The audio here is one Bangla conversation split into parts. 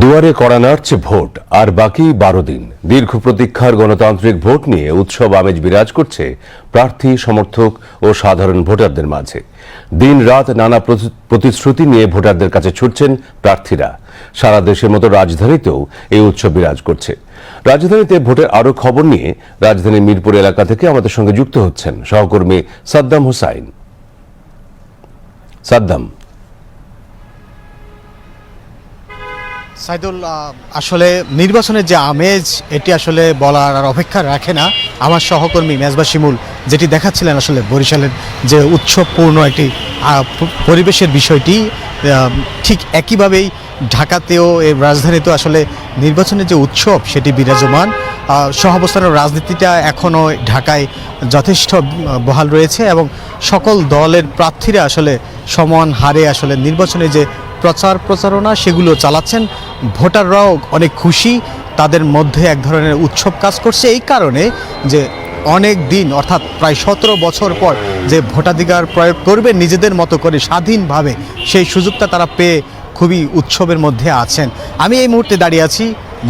দুয়ারে কড়া নাড়ছে ভোট, আর বাকি বারো দিন। দীর্ঘ প্রতীক্ষার গণতান্ত্রিক ভোট নিয়ে উৎসব আমেজ বিরাজ করছে প্রার্থী, সমর্থক ও সাধারণ ভোটারদের মাঝে। দিন রাত নানা প্রতিশ্রুতি নিয়ে ভোটারদের কাছে ছুটছেন প্রার্থীরা। সারা দেশের মতো রাজধানীতেও এই উৎসব বিরাজ করছে। রাজধানীতে ভোটের আরও খবর নিয়ে রাজধানীর মিরপুর এলাকা থেকে আমাদের সঙ্গে যুক্ত হচ্ছেন সহকর্মী সাদ্দাম হোসাইন। সাদ্দাম সাইদুল আসলে নির্বাচনের যে আমেজ, এটি আসলে বলার আর অপেক্ষা রাখে না। আমার সহকর্মী মেজবা শিমুল যেটি দেখাচ্ছিলেন আসলে বরিশালের যে উৎসবপূর্ণ একটি পরিবেশের বিষয়টি ঠিক একইভাবেই ঢাকাতেও এই রাজধানীতেও আসলে নির্বাচনের যে উৎসব সেটি বিরাজমান। সহাবস্থানের রাজনীতিটা এখনও ঢাকায় যথেষ্ট বহাল রয়েছে এবং সকল দলের প্রার্থীরা আসলে সমান হারে আসলে নির্বাচনে যে প্রচার প্রচারণা সেগুলো চালাচ্ছেন। ভোটাররাও অনেক খুশি, তাদের মধ্যে এক ধরনের উৎসব কাজ করছে এই কারণে যে অনেক দিন, অর্থাৎ প্রায় সতেরো বছর পর যে ভোটাধিকার প্রয়োগ করবে নিজেদের মতো করে স্বাধীনভাবে, সেই সুযোগটা তারা পেয়ে খুবই উৎসবের মধ্যে আছেন। আমি এই মুহূর্তে দাঁড়িয়ে আছি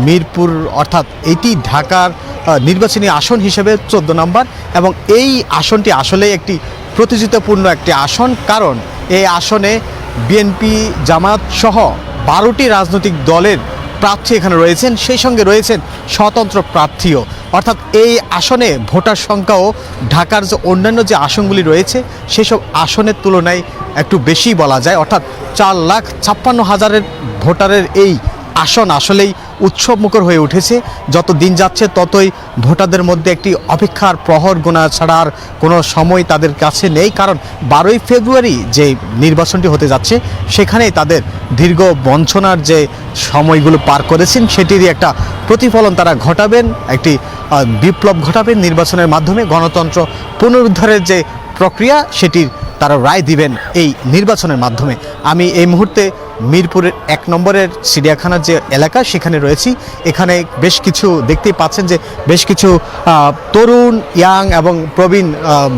মিরপুর, অর্থাৎ এটি ঢাকার নির্বাচনী আসন হিসেবে চোদ্দ নম্বর এবং এই আসনটি আসলে একটি প্রতিযোগিতাপূর্ণ একটি আসন। কারণ এই আসনে বিএনপি জামাত সহ বারোটি রাজনৈতিক দলের প্রার্থী এখানে রয়েছেন। সেই সঙ্গে রয়েছেন স্বতন্ত্র প্রার্থীও। অর্থাৎ এই আসনে ভোটার সংখ্যাও ঢাকার যে অন্যান্য যে আসনগুলি রয়েছে, সেসব আসনের তুলনায় একটু বেশি বলা যায়। অর্থাৎ চার লাখ ছাপ্পান্ন হাজারের ভোটারের এই আসন আসলেই উৎসবমুখর হয়ে উঠেছে। যত দিন যাচ্ছে, ততই ভোটারদের মধ্যে একটি অপেক্ষার প্রহর গোনা ছাড়া আর কোনো সময় তাদের কাছে নেই। কারণ বারোই ফেব্রুয়ারি যে নির্বাচনটি হতে যাচ্ছে, সেখানেই তাদের দীর্ঘ বঞ্চনার যে সময়গুলো পার করেছেন, সেটিরই একটা প্রতিফলন তারা ঘটাবেন। একটি বিপ্লব ঘটাবেন নির্বাচনের মাধ্যমে। গণতন্ত্র পুনরুদ্ধারের যে প্রক্রিয়া, সেটির তারা রায় দিবেন এই নির্বাচনের মাধ্যমে। আমি এই মুহূর্তে মিরপুরের এক নম্বরের চিড়িয়াখানার যে এলাকা, সেখানে রয়েছি। এখানে বেশ কিছু দেখতেই পাচ্ছেন যে বেশ কিছু তরুণ, ইয়াং এবং প্রবীণ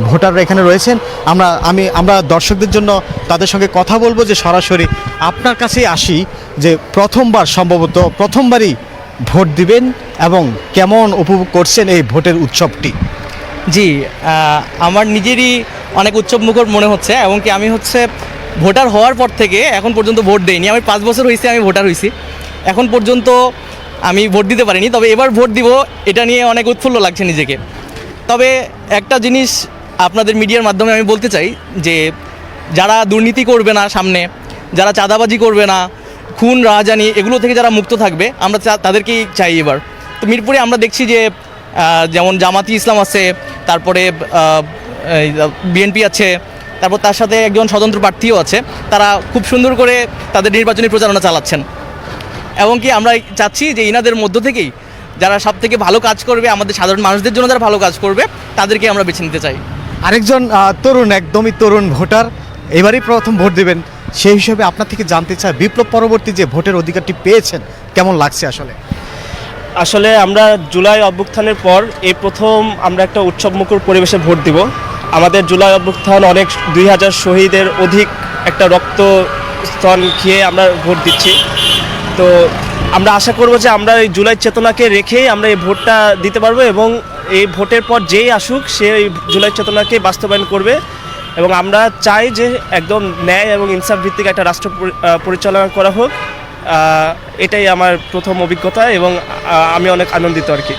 ভোটাররা এখানে রয়েছেন। আমরা, আমি, আমরা দর্শকদের জন্য তাদের সঙ্গে কথা বলব যে সরাসরি আপনার কাছেই আসি যে প্রথমবার সম্ভবত প্রথমবারই ভোট দিবেন এবং কেমন উপভোগ করছেন এই ভোটের উৎসবটি। জি আমার নিজেরই অনেক উৎসবমুখর মনে হচ্ছে এবং কি আমি হচ্ছে ভোটার হওয়ার পর থেকে এখন পর্যন্ত ভোট দেইনি। আমি পাঁচ বছর হয়েছে আমি ভোটার হয়েছি এখন পর্যন্ত আমি ভোট দিতে পারিনি, তবে এবার ভোট দিব, এটা নিয়ে অনেক উৎফুল্ল লাগছে নিজেকে। তবে একটা জিনিস আপনাদের মিডিয়ার মাধ্যমে আমি বলতে চাই, যে যারা দুর্নীতি করবে না সামনে, যারা চাঁদাবাজি করবে না, খুন, রাহাজানি, এগুলো থেকে যারা মুক্ত থাকবে, আমরা তাদেরকেই চাই এবার। তো মিরপুরে আমরা দেখছি যে যেমন জামাতি ইসলাম আছে, তারপরে বিএনপি আছে তারপর তার সাথে একজন স্বতন্ত্র প্রার্থীও আছে তারা খুব সুন্দর করে তাদের নির্বাচনী প্রচারণা চালাচ্ছেন। এবং কি আমরা চাচ্ছি যে ইনাদের মধ্য থেকেই যারা সব থেকে ভালো কাজ করবে আমাদের সাধারণ মানুষদের জন্য যারা ভালো কাজ করবে তাদেরকে আমরা বেছে নিতে চাই। আরেকজন তরুণ একদমই তরুণ ভোটার এবারই প্রথম ভোট দেবেন সেই হিসেবে আপনার থেকে জানতে চাই বিপ্লব পরবর্তী যে ভোটের অধিকারটি পেয়েছেন কেমন লাগছে আসলে? আসলে আমরা জুলাই অভ্যুত্থানের পর এই প্রথম আমরা একটা উৎসবমুখর পরিবেশে ভোট দিব। আমাদের জুলাই অভ্যুত্থান অনেক দুই হাজার শহীদের অধিক একটা রক্ত স্তন খেয়ে আমরা ভোট দিচ্ছি। তো আমরা আশা করব যে আমরা এই জুলাই চেতনাকে রেখেই আমরা এই ভোটটা দিতে পারব এবং এই ভোটের পর যেই আসুক, সে এই জুলাই চেতনাকে বাস্তবায়ন করবে এবং আমরা চাই যে একদম ন্যায় এবং ইনসাফ ভিত্তিক একটা রাষ্ট্র পরি- পরিচালনা করা হোক। এটাই আমার প্রথম অভিজ্ঞতা এবং আমি অনেক আনন্দিত আর কি।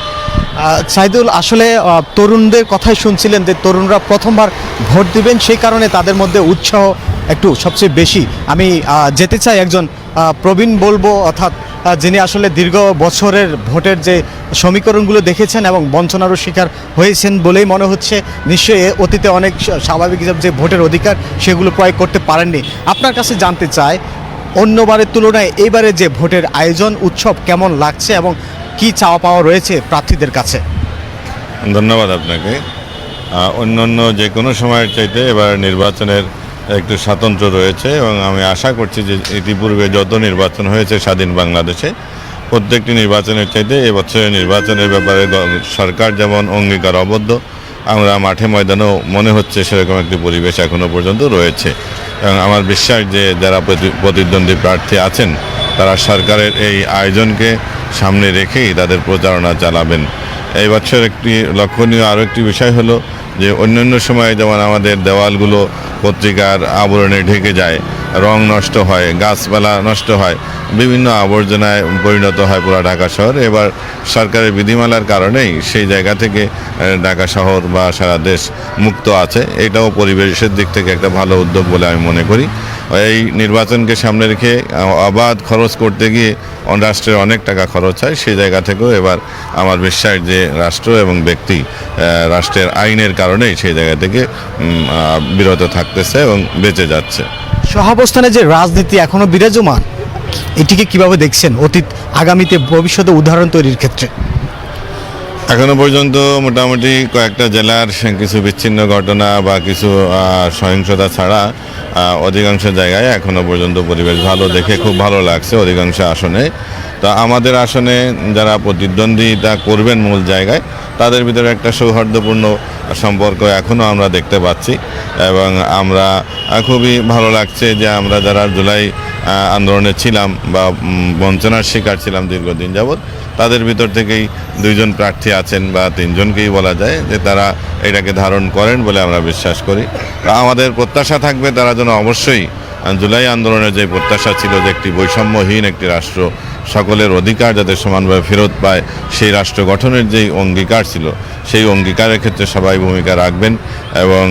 সাইদুল, আসলে তরুণদের কথাই শুনছিলেন যে তরুণরা প্রথমবার ভোট দিবেন, সেই কারণে তাদের মধ্যে উৎসাহ একটু সবচেয়ে বেশি। আমি যেতে চাই একজন প্রবীণ বলব, অর্থাৎ যিনি আসলে দীর্ঘ বছরের ভোটের যে সমীকরণগুলো দেখেছেন এবং বঞ্চনারও শিকার হয়েছেন বলেই মনে হচ্ছে, নিশ্চয়ই অতীতে অনেক স্বা- স্বাভাবিক যে ভোটের অধিকার সেগুলো প্রয়োগ করতে পারেননি। আপনার কাছে জানতে চাই, অন্যবারের তুলনায় এবারে যে ভোটের আয়োজন, উৎসব কেমন লাগছে এবং কি চাওয়া পাওয়া রয়েছে প্রার্থীদের কাছে? ধন্যবাদ আপনাকে। অন্য অন্য যে কোনো সময়ের চাইতে এবার নির্বাচনের একটু স্বাতন্ত্র্য রয়েছে এবং আমি আশা করছি যে ইতিপূর্বে যত নির্বাচন হয়েছে স্বাধীন বাংলাদেশে, প্রত্যেকটি নির্বাচনের চাইতে এবছরের নির্বাচনের ব্যাপারে সরকার যেমন অঙ্গীকার অবদ্ধ আমরা মাঠে ময়দানেও মনে হচ্ছে সেরকম একটি পরিবেশ এখনও পর্যন্ত রয়েছে। এবং আমার বিশ্বাস যে যারা প্রতি- প্রতিদ্বন্দ্বী প্রার্থী আছেন, তারা সরকারের এই আয়োজনকে সামনে রেখেই তাদের প্রচারণা চালাবেন। এই বছর একটি লক্ষণীয় আরও একটি বিষয় হলো যে, অন্যান্য সময়ে যেমন আমাদের দেওয়ালগুলো পত্রিকার আবরণে ঢেকে যায়, রং নষ্ট হয়, গাছপালা নষ্ট হয়, বিভিন্ন আবর্জনায় পরিণত হয় পুরো ঢাকা শহর। এবার সরকারের বিধিমালার কারণেই সেই জায়গা থেকে ঢাকা শহর বা সারা দেশ মুক্ত আছে। এটাও পরিবেশের দিক থেকে একটা ভালো উদ্যোগ বলে আমি মনে করি। এই নির্বাচনকে সামনে রেখে অবাধ খরচ করতে গিয়ে রাষ্ট্রের অনেক টাকা খরচ হয়, সেই জায়গা থেকেও এবার আমার বিশ্বাস যে রাষ্ট্র এবং ব্যক্তি রাষ্ট্রের আইনের কারণেই সেই জায়গা থেকে বিরত থাকতেছে এবং বেঁচে যাচ্ছে। সহাবস্থানে যে রাজনীতি এখনও বিরাজমান, এটিকে কীভাবে দেখছেন অতীত, আগামীতে ভবিষ্যতে উদাহরণ তৈরির ক্ষেত্রে? এখনও পর্যন্ত মোটামুটি কয়েকটা জেলার কিছু বিচ্ছিন্ন ঘটনা বা কিছু সহিংসতা ছাড়া অধিকাংশ জায়গায় এখনও পর্যন্ত পরিবেশ ভালো দেখে খুব ভালো লাগছে অধিকাংশ আসনে। তা আমাদের আসনে যারা প্রতিদ্বন্দ্বিতা করবেন মূল জায়গায়, তাদের ভিতরে একটা সৌহার্দ্যপূর্ণ সম্পর্ক এখনও আমরা দেখতে পাচ্ছি এবং আমরা খুবই ভালো লাগছে যে আমরা যারা জুলাই আন্দোলনে ছিলাম বা বঞ্চনার শিকার ছিলাম দীর্ঘদিন যাবৎ। তাদের ভিতর থেকেই দুইজন প্রার্থী আছেন বা তিনজনকেই বলা যায় যে তারা এটাকে ধারণ করেন বলে আমরা বিশ্বাস করি। আমাদের প্রত্যাশা থাকবে তারা যেন অবশ্যই জুলাই আন্দোলনের যে প্রত্যাশা ছিল যে একটি বৈষম্যহীন একটি রাষ্ট্র সকলের অধিকার যাতে সমানভাবে ফেরত পায়, সেই রাষ্ট্র গঠনের যেই অঙ্গীকার ছিল, সেই অঙ্গীকারের ক্ষেত্রে সবাই ভূমিকা রাখবেন এবং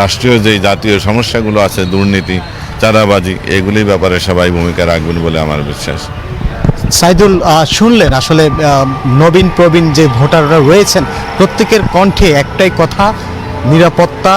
রাষ্ট্রীয় যেই জাতীয় সমস্যাগুলো আছে, দুর্নীতি চাঁদাবাজি, এগুলির ব্যাপারে সবাই ভূমিকা রাখবেন বলে আমার বিশ্বাস। সাইদুল শুনলেন আসলে নবীন, প্রবীণ যে ভোটাররা রয়েছেন, প্রত্যেকের কণ্ঠে একটাই কথা, নিরাপত্তা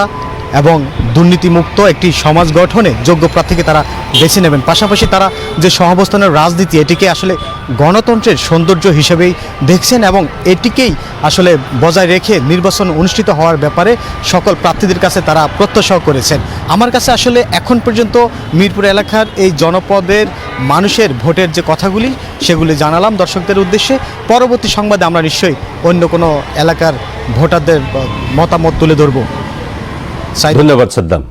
এবং দুর্নীতিমুক্ত একটি সমাজ গঠনে যোগ্য প্রার্থীকে তারা বেছে নেবেন। পাশাপাশি তারা যে সহাবস্থানের রাজনীতি, এটিকে আসলে গণতন্ত্রের সৌন্দর্য হিসেবেই দেখছেন এবং এটিকেই আসলে বজায় রেখে নির্বাচন অনুষ্ঠিত হওয়ার ব্যাপারে সকল প্রার্থীদের কাছে তারা প্রত্যাশাও করেছেন। আমার কাছে আসলে এখন পর্যন্ত মিরপুর এলাকার এই জনপদের মানুষের ভোটের যে কথাগুলি, সেগুলি জানালাম দর্শকদের উদ্দেশ্যে। পরবর্তী সংবাদে আমরা নিশ্চয়ই অন্য কোনো এলাকার ভোটারদের মতামত তুলে ধরবো। ধন্যবাদ সাদ্দাম।